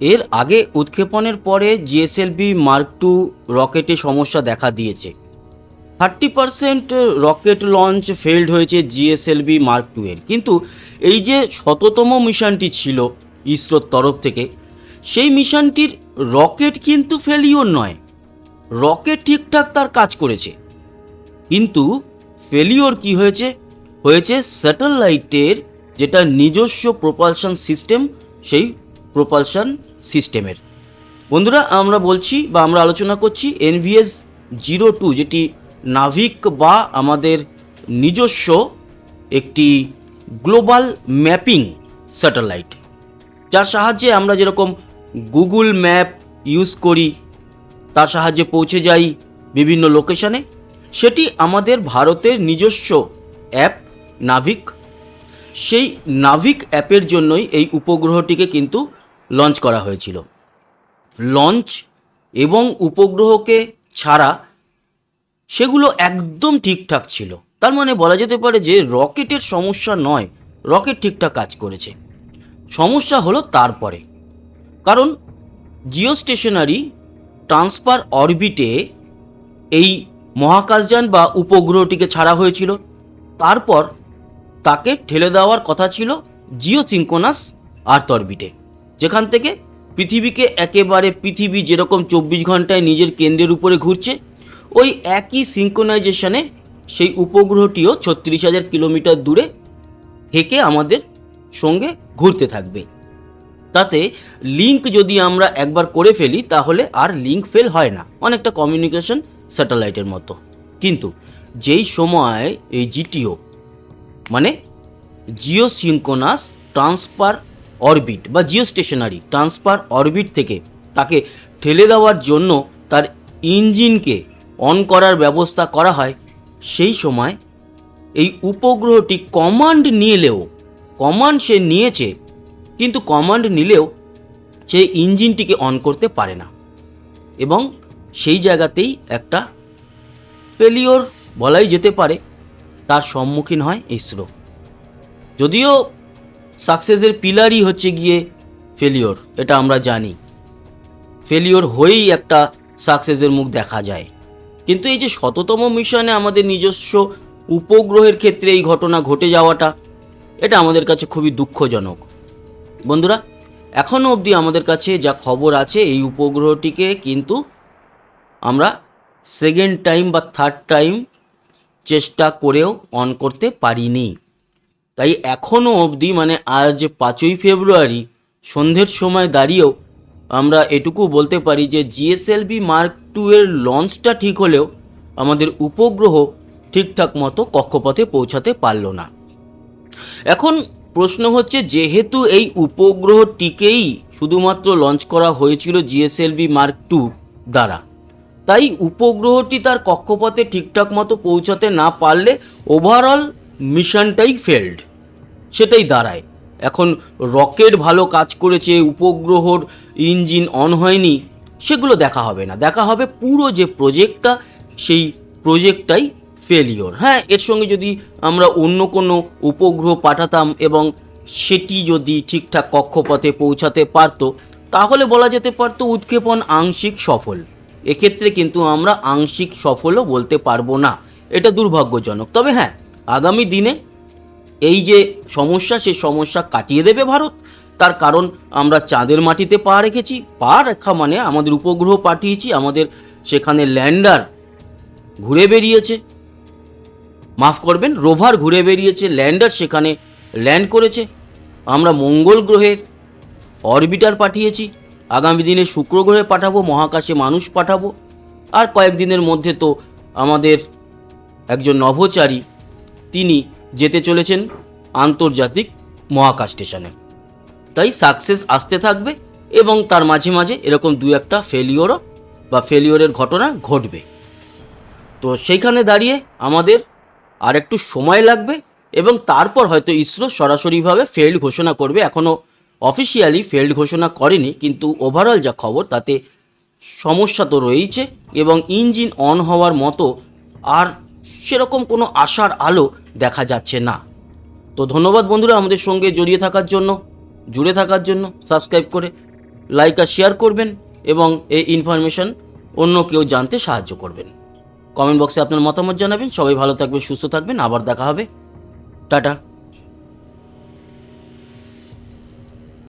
এর আগে উৎক্ষেপণের পরে জিএসএলভি মার্ক টু রকেটে সমস্যা দেখা দিয়েছে। Thirty percent rocket launch failed হয়েছে জিএসএলভি মার্ক টু এর। কিন্তু এই যে শততম মিশনটি ছিল ইসরোর তরফ থেকে, সেই মিশনটির রকেট কিন্তু ফেলিওর নয়। রকেট ঠিকঠাক তার কাজ করেছে। কিন্তু ফেলিওর কি হয়েছে? হয়েছে স্যাটেলাইটের যেটা নিজস্ব প্রপালশন সিস্টেম সেই প্রপালশন সিস্টেমের বন্ধুরা, আমরা বলছি বা আমরা আলোচনা করছি এনভিএস জিরো টু যেটি নাভিক বা আমাদের নিজস্ব একটি গ্লোবাল ম্যাপিং স্যাটেলাইট যার সাহায্যে আমরা যেরকম গুগল ম্যাপ ইউজ করি, তার সাহায্যে পৌঁছে যাই বিভিন্ন লোকেশনে সেটি আমাদের ভারতের নিজস্ব অ্যাপ নাভিক সেই নাভিক অ্যাপের জন্যই এই উপগ্রহটিকে কিন্তু লঞ্চ করা হয়েছিল। লঞ্চ এবং উপগ্রহকে ছাড়া সেগুলো একদম ঠিকঠাক ছিল। তার মানে বলা যেতে পারে যে রকেটের সমস্যা নয়, রকেট ঠিকঠাক কাজ করেছে। সমস্যা হলো তারপরে। কারণ জিও স্টেশনারি ট্রান্সফার অরবিটে এই মহাকাশযান বা উপগ্রহটিকে ছাড়া হয়েছিল। তারপর তাকে ঠেলে দেওয়ার কথা ছিল জিও সিঙ্কোনাস আর্থ অরবিটে যেখান থেকে পৃথিবীকে একেবারে পৃথিবী যেরকম চব্বিশ ঘন্টায় নিজের কেন্দ্রের উপরে ঘুরছে, ওই একই সিঙ্কোনাইজেশনে সেই উপগ্রহটিও ছত্রিশ হাজার কিলোমিটার দূরে থেকে আমাদের সঙ্গে ঘুরতে থাকবে। তাতে লিঙ্ক যদি আমরা একবার করে ফেলি, তাহলে আর লিঙ্ক ফেল হয় না, অনেকটা কমিউনিকেশন স্যাটেলাইটের মতো। কিন্তু যেই সময় এই জিটিও মানে জিও সিঙ্কোনাস ট্রান্সফার অরবিট বা জিও স্টেশনারি ট্রান্সফার অরবিট থেকে তাকে ঠেলে দেওয়ার জন্য তার ইঞ্জিনকে অন করার ব্যবস্থা করা হয়। সেই সময় এই উপগ্রহটি কমান্ড নিলেও, কমান্ড সে নিয়েছে, কিন্তু কমান্ড নিলেও সে ইঞ্জিনটিকে অন করতে পারে না। এবং সেই জায়গাতেই একটা পেলিওর বলাই যেতে পারে। তার সম্মুখীন হয় ইসরো। যদিও সাকসেসের পিলারই হচ্ছে গিয়ে ফেলিওর, এটা আমরা জানি। ফেলিওর হয়েই একটা সাকসেসের মুখ দেখা যায়। কিন্তু এই যে শততম মিশনে আমাদের নিজস্ব উপগ্রহের ক্ষেত্রে এই ঘটনা ঘটে যাওয়াটা, এটা আমাদের কাছে খুবই দুঃখজনক। বন্ধুরা এখনও অবধি আমাদের কাছে যা খবর আছে, এই উপগ্রহটিকে কিন্তু আমরা সেকেন্ড টাইম বা থার্ড টাইম চেষ্টা করেও অন করতে পারিনি। তাই এখনও অবধি মানে আজ পাঁচই ফেব্রুয়ারি, সন্ধ্যের সময় দাঁড়িয়েও আমরা এটুকু বলতে পারি যে জিএসএলভি মার্ক টু এর লঞ্চটা ঠিক হলেও আমাদের উপগ্রহ ঠিকঠাক মতো কক্ষপথে পৌঁছাতে পারল না। এখন প্রশ্ন হচ্ছে যেহেতু এই উপগ্রহটিকেই শুধুমাত্র লঞ্চ করা হয়েছিল জিএসএলভি মার্ক টু দ্বারা তাই উপগ্রহটি তার কক্ষপথে ঠিকঠাক মতো পৌঁছাতে না পারলে ওভারঅল মিশনটাই ফেল্ড সেটাই দাঁড়ায়। এখন রকেট ভালো কাজ করেছে, উপগ্রহর ইঞ্জিন অন হয়নি, সেগুলো দেখা হবে না। দেখা হবে পুরো যে প্রজেক্টটা সেই প্রজেক্টটাই ফেলিওর হ্যাঁ এর সঙ্গে যদি আমরা অন্য কোনো উপগ্রহ পাঠাতাম এবং সেটি যদি ঠিকঠাক কক্ষপথে পৌঁছাতে পারতো, তাহলে বলা যেতে পারতো উৎক্ষেপণ আংশিক সফল। এক্ষেত্রে কিন্তু আমরা আংশিক সফলও বলতে পারব না। এটা দুর্ভাগ্যজনক। তবে হ্যাঁ আগামী দিনে এই যে সমস্যা, সে সমস্যা কাটিয়ে দেবে ভারত। তার কারণ আমরা চাঁদের মাটিতে পা রেখেছি। পা রেখা মানে আমাদের উপগ্রহ পাঠিয়েছি, আমাদের সেখানে ল্যান্ডার ঘুরে বেরিয়েছে। মাফ করবেন, রোভার ঘুরে বেরিয়েছে, ল্যান্ডার সেখানে ল্যান্ড করেছে। আমরা মঙ্গল গ্রহের অরবিটার পাঠিয়েছি। আগামী দিনে শুক্র গ্রহে পাঠাবো, মহাকাশে মানুষ পাঠাবো। আর কয়েকদিনের মধ্যে তো আমাদের একজন নভোচারী, তিনি যেতে চলেছেন আন্তর্জাতিক মহাকাশ স্টেশনে। তাই সাকসেস আসতে থাকবে এবং তার মাঝে মাঝে এরকম দু একটা ফেলিওরও বা ফেলিওরের ঘটনা ঘটবে। তো সেইখানে দাঁড়িয়ে আমাদের আর একটু সময় লাগবে এবং তারপর হয়তো ইসরো সরাসরিভাবে ফেল্ড ঘোষণা করবে। এখনও অফিসিয়ালি ফেল্ড ঘোষণা করেনি, কিন্তু ওভারঅল যা খবর, তাতে সমস্যা তো রয়েছে এবং ইঞ্জিন অন হওয়ার মতো আর সেরকম কোনো আশার আলো দেখা যাচ্ছে না। তো ধন্যবাদ বন্ধুরা আমাদের সঙ্গে জড়িয়ে থাকার জন্য, জুড়ে থাকার জন্য। সাবস্ক্রাইব করে লাইক আর শেয়ার করবেন এবং এই ইনফরমেশন অন্য কেউ জানতে সাহায্য করবেন। কমেন্ট বক্সে আপনার মতামত জানাবেন। সবাই ভালো থাকবেন, সুস্থ থাকবেন। আবার দেখা হবে। টাটা।